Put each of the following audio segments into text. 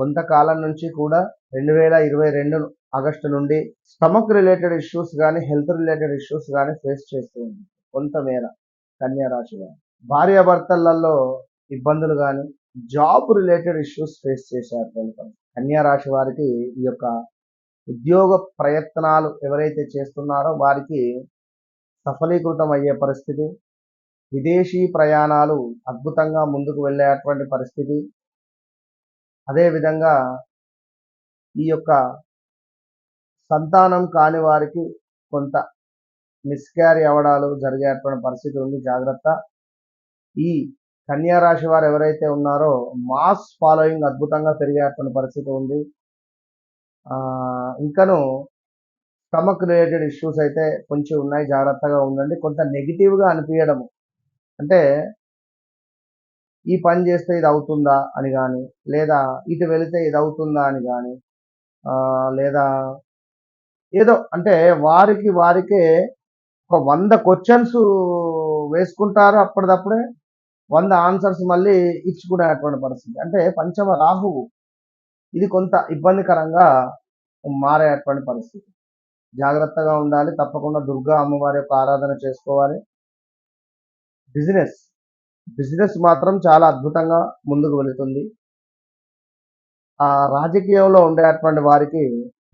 కొంతకాలం నుంచి కూడా రెండు వేల ఇరవై రెండు ఆగస్టు నుండి స్టమక్ రిలేటెడ్ ఇష్యూస్ కానీ హెల్త్ రిలేటెడ్ ఇష్యూస్ కానీ ఫేస్ చేస్తూ ఉంది. కొంతమేర కన్యా రాశి వారు. భార్యాభర్తలలో ఇబ్బందులు కానీ జాబ్ రిలేటెడ్ ఇష్యూస్ ఫేస్ చేశారు కొంత కన్యా రాశి వారికి ఈ యొక్క ఉద్యోగ ప్రయత్నాలు ఎవరైతే చేస్తున్నారో వారికి సఫలీకృతం అయ్యే పరిస్థితి విదేశీ ప్రయాణాలు అద్భుతంగా ముందుకు వెళ్ళేటువంటి పరిస్థితి అదేవిధంగా ఈ యొక్క సంతానం కాని వారికి కొంత మిస్క్యారీ అవడాలు జరిగేటువంటి పరిస్థితి ఉంది. జాగ్రత్త. ఈ కన్యా రాశి వారు ఎవరైతే ఉన్నారో మాస్ ఫాలోయింగ్ అద్భుతంగా పెరిగేటువంటి పరిస్థితి ఉంది. ఇంకను స్టమక్ రిలేటెడ్ ఇష్యూస్ అయితే కొంచెం ఉన్నాయి. జాగ్రత్తగా ఉండండి. కొంత నెగిటివ్గా అనిపించడము అంటే ఈ పని చేస్తే ఇది అవుతుందా అని కానీ లేదా ఇటు వెళితే ఇది అవుతుందా అని కానీ లేదా ఏదో అంటే వారికి వారికే ఒక వంద క్వశ్చన్స్ వేసుకుంటారు అప్పటిదప్పుడే వంద ఆన్సర్స్ మళ్ళీ ఇచ్చుకునేటువంటి పరిస్థితి. అంటే పంచమ రాహువు ఇది కొంత ఇబ్బందికరంగా మారేటువంటి పరిస్థితి. జాగ్రత్తగా ఉండాలి తప్పకుండా దుర్గా అమ్మవారి యొక్క ఆరాధన చేసుకోవాలి. బిజినెస్ బిజినెస్ మాత్రం చాలా అద్భుతంగా ముందుకు వెళుతుంది. ఆ రాజకీయంలో ఉండేటువంటి వారికి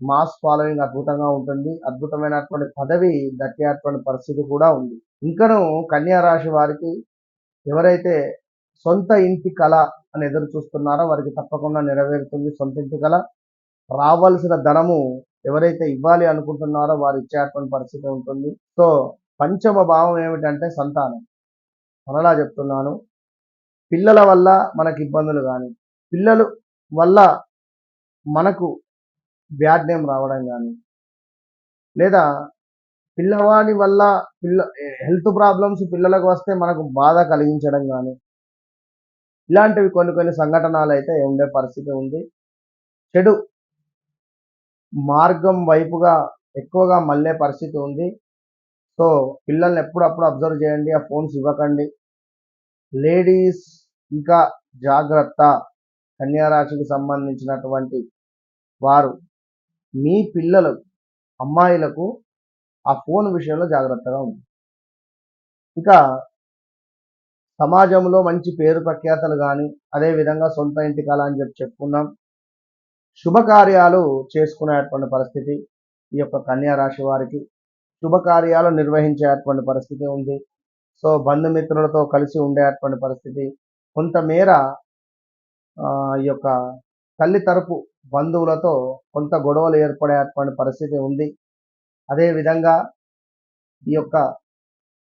మాస్ ఫాలోయింగ్ అద్భుతంగా ఉంటుంది. అద్భుతమైనటువంటి పదవి దక్కేటువంటి పరిస్థితి కూడా ఉంది. ఇంకను కన్యా రాశి వారికి ఎవరైతే సొంత ఇంటి కళ అని ఎదురు చూస్తున్నారో వారికి తప్పకుండా నెరవేరుతుంది సొంత ఇంటి కళ. రావాల్సిన ధనము ఎవరైతే ఇవ్వాలి అనుకుంటున్నారో వారు ఇచ్చేటువంటి పరిస్థితి ఉంటుంది. సో పంచమ భావం ఏమిటంటే సంతానం. మరలా చెప్తున్నాను. పిల్లల వల్ల మనకి ఇబ్బందులు కానీ పిల్లలు వల్ల మనకు బ్యాడ్ నేమ్ రావడం కానీ లేదా పిల్లవాడి వల్ల పిల్ల హెల్త్ ప్రాబ్లమ్స్ పిల్లలకు వస్తే మనకు బాధ కలిగించడం కానీ ఇలాంటివి కొన్ని కొన్ని సంఘటనలు అయితే ఉండే పరిస్థితి ఉంది. చెడు మార్గం వైపుగా ఎక్కువగా మళ్ళే పరిస్థితి ఉంది. సో పిల్లల్ని ఎప్పుడప్పుడు అబ్జర్వ్ చేయండి ఆ ఫోన్స్ ఇవ్వకండి. లేడీస్ ఇంకా జాగ్రత్త కన్యారాశికి సంబంధించినటువంటి వారు మీ పిల్లలు అమ్మాయిలకు ఆ ఫోన్ విషయంలో జాగ్రత్తగా ఉంది ఇక సమాజంలో మంచి పేరు ప్రఖ్యాతలు కానీ అదేవిధంగా సొంత ఇంటి కళ అని చెప్పి చెప్పుకున్నాం. శుభకార్యాలు చేసుకునేటువంటి పరిస్థితి ఈ యొక్క కన్యా రాశి వారికి. శుభకార్యాలు నిర్వహించేటువంటి పరిస్థితి ఉంది. సో బంధుమిత్రులతో కలిసి ఉండేటువంటి పరిస్థితి. కొంతమేర ఈ యొక్క తల్లి తరపు బంధువులతో కొంత గొడవలు ఏర్పడేటువంటి పరిస్థితి ఉంది. అదేవిధంగా ఈ యొక్క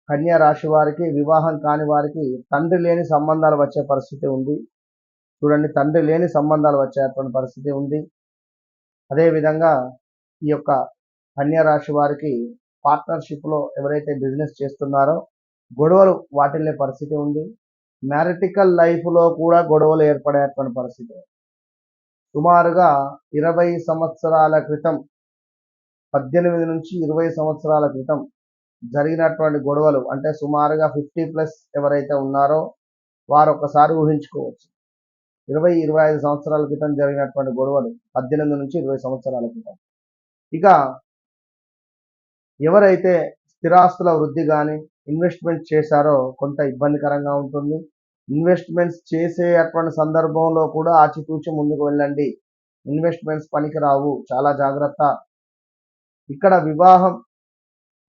కన్యా రాశి వారికి వివాహం కాని వారికి తండ్రి లేని సంబంధాలు వచ్చే పరిస్థితి ఉంది. చూడండి తండ్రి లేని సంబంధాలు వచ్చేటువంటి పరిస్థితి ఉంది. అదేవిధంగా ఈ యొక్క కన్యా రాశి వారికి పార్ట్నర్షిప్లో ఎవరైతే బిజినెస్ చేస్తున్నారో గొడవలు వాటిల్లే పరిస్థితి ఉంది. మ్యారిటికల్ లైఫ్లో కూడా గొడవలు ఏర్పడేటువంటి పరిస్థితి సుమారుగా ఇరవై సంవత్సరాల క్రితం పద్దెనిమిది నుంచి ఇరవై సంవత్సరాల క్రితం జరిగినటువంటి గొడవలు అంటే సుమారుగా ఫిఫ్టీ ప్లస్ ఎవరైతే ఉన్నారో వారు ఒకసారి ఊహించుకోవచ్చు. ఇరవై ఇరవై ఐదు సంవత్సరాల క్రితం జరిగినటువంటి గొడవలు పద్దెనిమిది నుంచి ఇరవై సంవత్సరాల క్రితం. ఇక ఎవరైతే స్థిరాస్తుల వృద్ధి కానీ ఇన్వెస్ట్మెంట్ చేశారో కొంత ఇబ్బందికరంగా ఉంటుంది. ఇన్వెస్ట్మెంట్స్ చేసే అటువంటి సందర్భంలో కూడా ఆచితూచి ముందుకు వెళ్ళండి. ఇన్వెస్ట్మెంట్స్ పనికి రావు. చాలా జాగ్రత్త. ఇక్కడ వివాహం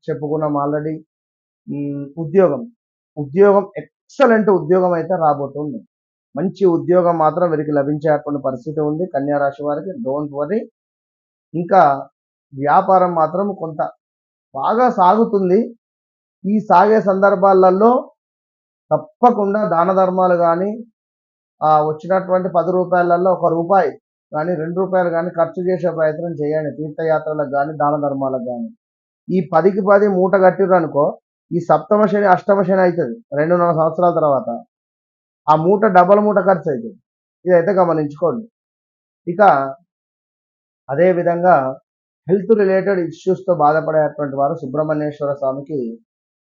చెప్పుకున్నాం ఆల్రెడీ ఉద్యోగం. ఉద్యోగం ఎక్సలెంట్ ఉద్యోగం అయితే రాబోతుంది. మంచి ఉద్యోగం మాత్రం వీరికి లభించేటువంటి పరిస్థితి ఉంది. కన్యా రాశి వారికి డోంట్ వరీ ఇంకా వ్యాపారం మాత్రం కొంత బాగా సాగుతుంది. ఈ సాగే సందర్భాలలో తప్పకుండా దాన ధర్మాలు కానీ ఆ వచ్చినటువంటి పది రూపాయలలో ఒక రూపాయి కానీ రెండు రూపాయలు కానీ ఖర్చు చేసే ప్రయత్నం చేయండి. తీర్థయాత్రలకు కానీ దాన ధర్మాలకు కానీ ఈ పదికి పది మూట కట్టిర్రు అనుకో ఈ సప్తమ శని అష్టమ శని అవుతుంది రెండున్నర సంవత్సరాల తర్వాత. ఆ మూట డబల్ మూట ఖర్చు అవుతుంది ఇదైతే గమనించుకోండి. ఇక అదే విధంగా హెల్త్ రిలేటెడ్ ఇష్యూస్తో బాధపడేటువంటి వారు సుబ్రహ్మణ్యేశ్వర స్వామికి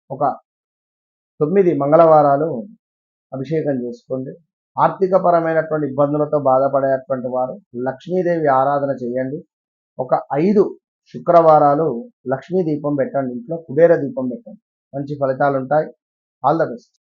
ఒక తొమ్మిది మంగళవారాలు అభిషేకం చేసుకోండి. ఆర్థిక పరమైనటువంటి ఇబ్బందులతో బాధపడేటువంటి వారు లక్ష్మీదేవి ఆరాధన చేయండి. ఒక ఐదు శుక్రవారాలు లక్ష్మీ దీపం పెట్టండి. ఇంట్లో కుబేర దీపం పెట్టండి. మంచి ఫలితాలు ఉంటాయి ఆల్ ద బెస్ట్.